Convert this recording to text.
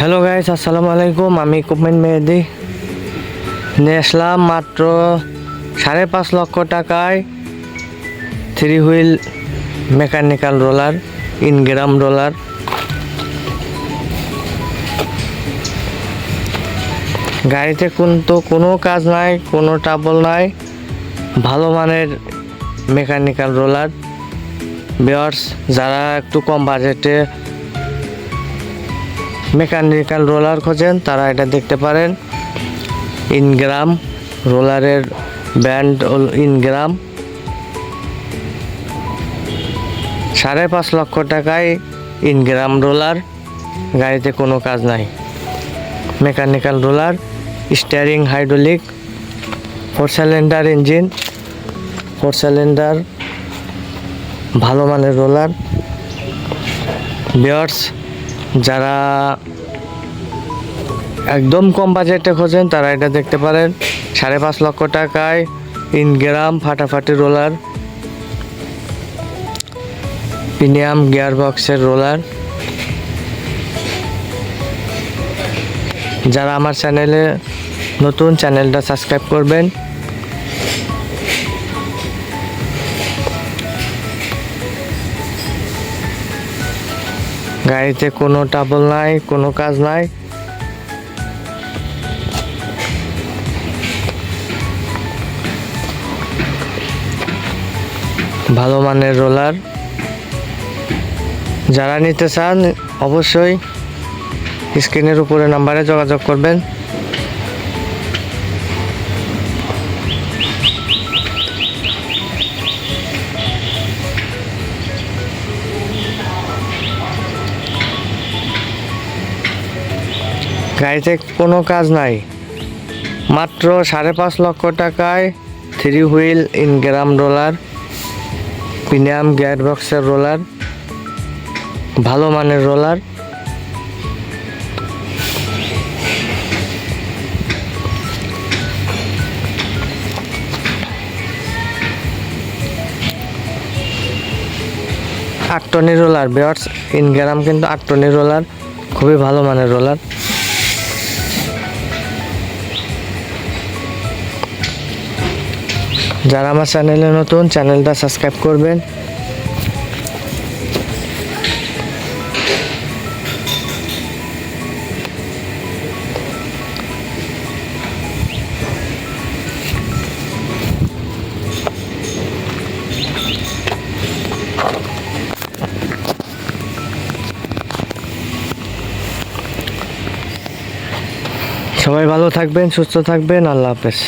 Hello guys আসসালামু আলাইকুম আমি কুপমেন মেহেদি নেসলাম মাত্র সাড়ে পাঁচ লক্ষ টাকায় three wheel mechanical roller Ingram roller গাড়িতে কিন্তু কোনো কাজ নাই, কোনো ট্রাবল নাই, ভালো মানের মেকানিক্যাল রোলার বেয়ার্স যারা একটু কম বাজেটে মেকানিক্যাল রোলার খোঁজেন, তারা এটা দেখতে পারেন। ইনগ্রাম, রোলারের ব্যান্ড ইনগ্রাম। সাড়ে পাঁচ লক্ষ টাকায় ইনগ্রাম রোলার, গাড়িতে কোনো কাজ নাই। Mechanical roller, steering hydraulic, four cylinder engine. Four cylinder, ভালো মানের রোলার। বিয়ার্স যারা একদম কম বাজেটে খোঁজেন, তারা এটা দেখতে পারেন। সাড়ে পাঁচ লক্ষ টাকায় ইনগ্রাম ফাটাফাটি রোলার, প্রিমিয়াম গিয়ার বক্সের রোলার। যারা আমার চ্যানেলে নতুন, চ্যানেলটা সাবস্ক্রাইব করবেন। গাড়িতে কোনো টাবল নাই, কোনো কাজ নাই। ভালো মানের রোলার যারা নিতে চান, অবশ্যই স্ক্রিনের উপরে নাম্বারে যোগাযোগ করবেন। গাড়িতে কোনো কাজ নাই। মাত্র সাড়ে পাঁচ লক্ষ টাকায় three wheel Ingram roller premium gear বক্সের রোলার, ভালো মানের রোলার। আট টনি রোলার, বেয়ার্স ইনগ্রাম কিন্তু আট টনি রোলার, খুবই ভালো মানের রোলার। যারা আমার চ্যানেলে নতুন চ্যানেলটা সাবস্ক্রাইব করবেন। সবাই ভালো থাকবেন সুস্থ থাকবেন আল্লাহ হাফেজ।